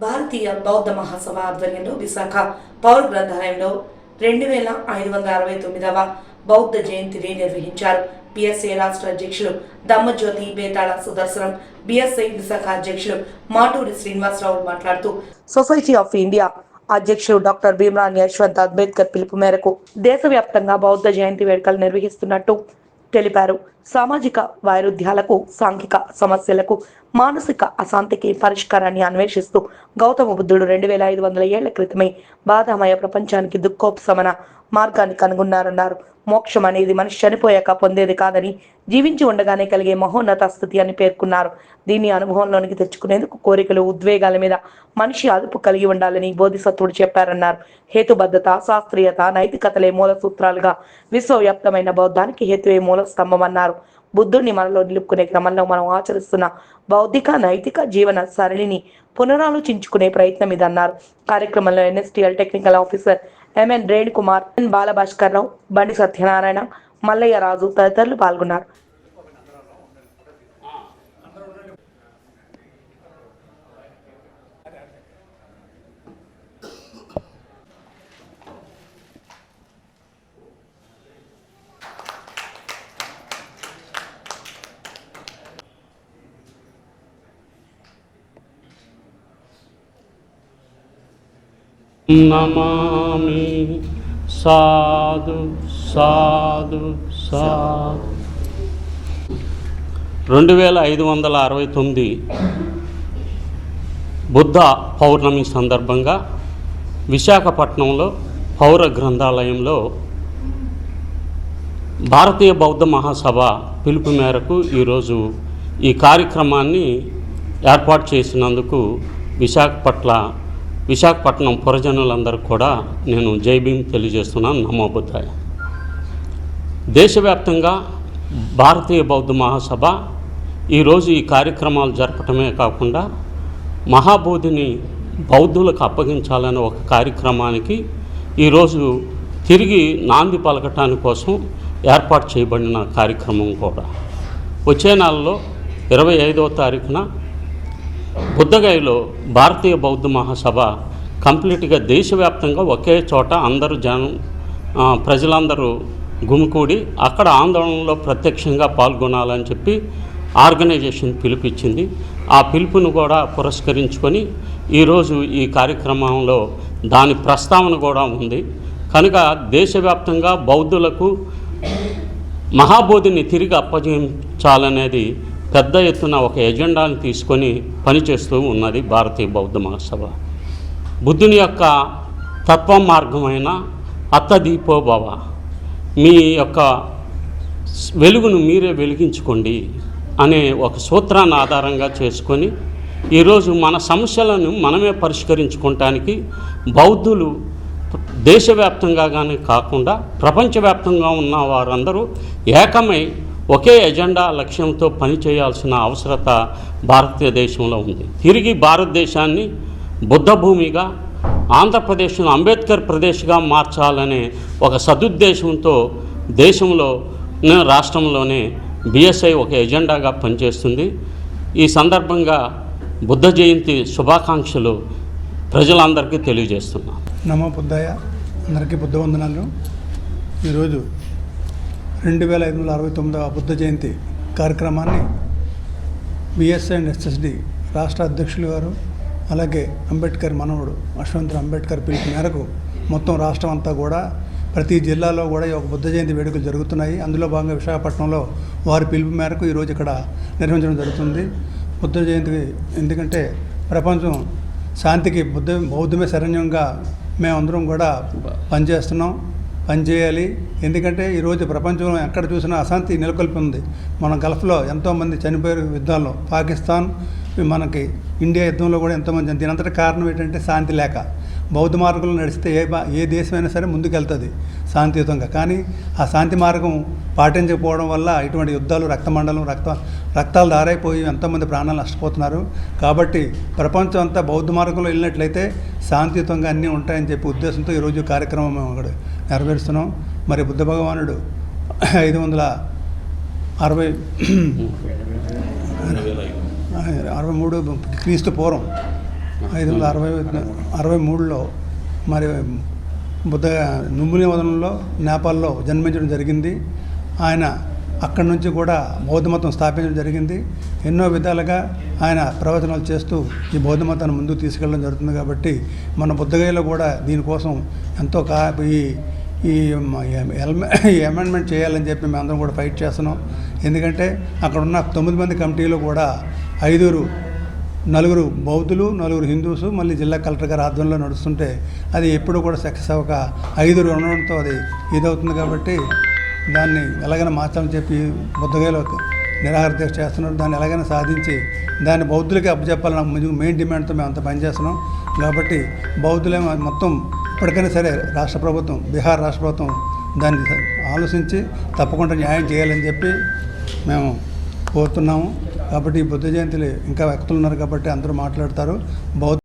భారతీయ బౌద్ధ మహాసభ ఆధ్వర్యంలో విశాఖ పౌర గ్రంథాలయంలో రెండు వేల ఐదు వందల అరవై తొమ్మిదవ బౌద్ధ జయంతిని నిర్వహించారు. బిఎస్ఐ రాష్ట్ర అధ్యక్షులు దమ్మజ్యోతి బేతాళ సుదర్శనం బిఎస్ఐ విశాఖ అధ్యక్షులు మాటూరి శ్రీనివాసరావు మాట్లాడుతూ సొసైటీ ఆఫ్ ఇండియా అధ్యక్షుడు డాక్టర్ భీమ్రాన్ యశ్వంత్ అంబేద్కర్ పిలుపు మేరకు దేశవ్యాప్తంగా బౌద్ధ జయంతి వేడుకలు నిర్వహిస్తున్నట్టు తెలిపారు. సామాజిక వైరుధ్యాలకు సాంఘిక సమస్యలకు మానసిక అశాంతికి పరిష్కారాన్ని అన్వేషిస్తూ గౌతమ బుద్ధుడు రెండు వేల ఐదు వందల ఏళ్ళ క్రితమే బాధామయ ప్రపంచానికి దుఃఖోపశమన మార్గాన్ని కనుగొన్నారన్నారు. మోక్షం అనేది మనిషి చనిపోయాక పొందేది కాదని జీవించి ఉండగానే కలిగే మహోన్నత స్థితి అని పేర్కొన్నారు. దీన్ని అనుభవంలోనికి తెచ్చుకునేందుకు కోరికలు ఉద్వేగాల మీద మనిషి అదుపు కలిగి ఉండాలని బోధిసత్వుడు చెప్పారన్నారు. హేతుబద్ధత శాస్త్రీయత నైతికతలే మూల సూత్రాలుగా విశ్వవ్యాప్తమైన బౌద్ధానికి హేతువే మూల స్తంభం అన్నారు. బుద్ధుడిని మనలో నిలుపుకునే క్రమంలో మనం ఆచరిస్తున్న బౌద్ధిక నైతిక జీవన సరళిని పునరాలోచించుకునే ప్రయత్నం ఇదన్నారు. కార్యక్రమంలో NSTL technical officer MN Renukumar N Balabhaskar Rao Bandi Satyanarayana Mallayya రాజు తదితరులు పాల్గొన్నారు. నమామి సాధు సాధు సాధు. రెండు వేల ఐదు వందల అరవై తొమ్మిది బుద్ధ పౌర్ణమి సందర్భంగా విశాఖపట్నంలో పౌర గ్రంథాలయంలో భారతీయ బౌద్ధ మహాసభ పిలుపు మేరకు ఈరోజు ఈ కార్యక్రమాన్ని ఏర్పాటు చేసినందుకు విశాఖపట్ల విశాఖపట్నం పురజనులందరికీ కూడా నేను జై భీమ్ తెలియజేస్తున్నాను. నమోబుద్ధాయ దేశవ్యాప్తంగా భారతీయ బౌద్ధ మహాసభ ఈరోజు ఈ కార్యక్రమాలు జరపటమే కాకుండా మహాబోధిని బౌద్ధులకు అప్పగించాలనే ఒక కార్యక్రమానికి ఈరోజు తిరిగి నాంది పలకటాని కోసం ఏర్పాటు చేయబడిన కార్యక్రమం కూడా. వచ్చే నెలలో ఇరవై ఐదవ తారీఖున బుద్ధగయలో భారతీయ బౌద్ధ మహాసభ కంప్లీట్గా దేశవ్యాప్తంగా ఒకే చోట అందరూ జనం ప్రజలందరూ గుమికూడి అక్కడ ఆందోళనలో ప్రత్యక్షంగా పాల్గొనాలని చెప్పి ఆర్గనైజేషన్ పిలుపిచ్చింది ఆ పిలుపును కూడా పురస్కరించుకొని ఈరోజు ఈ కార్యక్రమంలో దాని ప్రస్తావన కూడా ఉంది. కనుక దేశవ్యాప్తంగా బౌద్ధులకు మహాబోధిని తిరిగి అప్పజించాలనేది పెద్ద ఎత్తున ఒక ఎజెండాను తీసుకొని పనిచేస్తూ ఉన్నది భారతీయ బౌద్ధ మహాసభ. బుద్ధుని యొక్క తత్వ మార్గమైన అత్తదీపోభవ మీ యొక్క వెలుగును మీరే వెలిగించుకోండి అనే ఒక సూత్రాన్ని ఆధారంగా చేసుకొని ఈరోజు మన సమస్యలను మనమే పరిష్కరించుకోవటానికి బౌద్ధులు దేశవ్యాప్తంగా కానీ కాకుండా ప్రపంచవ్యాప్తంగా ఉన్న వారందరూ ఏకమై ఒకే ఎజెండా లక్ష్యంతో పనిచేయాల్సిన అవసరత భారతదేశంలో ఉంది. తిరిగి భారతదేశాన్ని బుద్ధ భూమిగా ఆంధ్రప్రదేశ్ను అంబేద్కర్ ప్రదేశ్గా మార్చాలనే ఒక సదుద్దేశంతో దేశంలో రాష్ట్రంలోనే బిఎస్ఐ ఒక ఎజెండాగా పనిచేస్తుంది. ఈ సందర్భంగా బుద్ధ జయంతి శుభాకాంక్షలు ప్రజలందరికీ తెలియజేస్తున్నాను నమో బుద్ధయ్య అందరికీ బుద్ధ వందనాలు ఈరోజు రెండు వేల ఐదు వందల అరవై తొమ్మిదవ బుద్ధ జయంతి కార్యక్రమాన్ని బిఎస్ఐ అండ్ ఎస్ఎస్డి రాష్ట్ర అధ్యక్షులు గారు అలాగే అంబేద్కర్ మనవడు అశ్వంత్ అంబేద్కర్ పిలుపు మేరకు మొత్తం రాష్ట్రం అంతా కూడా ప్రతి జిల్లాలో కూడా ఈ ఒక బుద్ధ జయంతి వేడుకలు జరుగుతున్నాయి. అందులో భాగంగా విశాఖపట్నంలో వారి పిలుపు మేరకు ఈరోజు ఇక్కడ నిర్వహించడం జరుగుతుంది. బుద్ధ జయంతి ఎందుకంటే ప్రపంచం శాంతికి బుద్ధ బౌద్ధమే శరణ్యంగా మేమందరం కూడా పనిచేస్తున్నాం పనిచేయాలి. ఎందుకంటే ఈరోజు ప్రపంచంలో ఎక్కడ చూసినా అశాంతి నెలకొల్పి ఉంది. మన గల్ఫ్లో ఎంతోమంది చనిపోయారు యుద్ధాల్లో. పాకిస్తాన్ మనకి ఇండియా యుద్ధంలో కూడా ఎంతోమంది దీని అంతటి కారణం ఏంటంటే శాంతి లేక. బౌద్ధ మార్గంలో నడిస్తే ఏ ఏ దేశమైనా సరే ముందుకెళ్తుంది శాంతియుతంగా. కానీ ఆ శాంతి మార్గం పాటించకపోవడం వల్ల ఇటువంటి యుద్ధాలు రక్తమండలం రక్త రక్తాలు దారైపోయి ఎంతోమంది ప్రాణాలు నష్టపోతున్నారు. కాబట్టి ప్రపంచం అంతా బౌద్ధ మార్గంలో వెళ్ళినట్లయితే శాంతియుతంగా అన్నీ ఉంటాయని చెప్పి ఉద్దేశంతో ఈరోజు కార్యక్రమం మేము అక్కడ నెరవేరుస్తున్నాం. మరి బుద్ధ భగవానుడు ఐదు వందల అరవై అరవై మూడు క్రీస్తు పూర్వం ఐదు వందల అరవై అరవై మూడులో మరి బుద్ధ నుంబుని వదనంలో నేపాల్లో జన్మించడం జరిగింది. ఆయన అక్కడి నుంచి కూడా బౌద్ధ మతం స్థాపించడం జరిగింది. ఎన్నో విధాలుగా ఆయన ప్రవచనాలు చేస్తూ ఈ బౌద్ధ మతాన్ని ముందుకు తీసుకెళ్ళడం జరుగుతుంది కాబట్టి మన బుద్ధగయలో కూడా దీనికోసం ఎంతో కా ఈ ఈ అమెండ్మెంట్ చేయాలని చెప్పి మేమందరం కూడా ఫైట్ చేస్తున్నాం. ఎందుకంటే అక్కడ ఉన్న తొమ్మిది మంది కమిటీలో కూడా ఐదుగురు నలుగురు బౌద్ధులు నలుగురు హిందూస్ మళ్ళీ జిల్లా కలెక్టర్ గారి ఆధ్వర్యంలో నడుస్తుంటే అది ఎప్పుడు కూడా సక్సెస్ అవ్వక ఐదుగురు ఉండడంతో అది ఇదవుతుంది కాబట్టి దాన్ని ఎలాగైనా మార్చాలని చెప్పి బుద్ధగయలో నిరాహార దీక్ష చేస్తున్నారు. దాన్ని ఎలాగైనా సాధించి దాన్ని బౌద్ధులకి అప్పచెప్పాలని మెయిన్ డిమాండ్తో మేము అంత పనిచేస్తున్నాం. కాబట్టి బౌద్ధులే మొత్తం ఇప్పటికైనా సరే రాష్ట్ర ప్రభుత్వం బీహార్ రాష్ట్ర ప్రభుత్వం దాన్ని ఆలోచించి తప్పకుండా న్యాయం చేయాలని చెప్పి మేము కోరుతున్నాము. కాబట్టి ఈ బుద్ధ జయంతిలో ఇంకా వ్యక్తులు ఉన్నారు కాబట్టి అందరూ మాట్లాడతారు. బౌద్ధ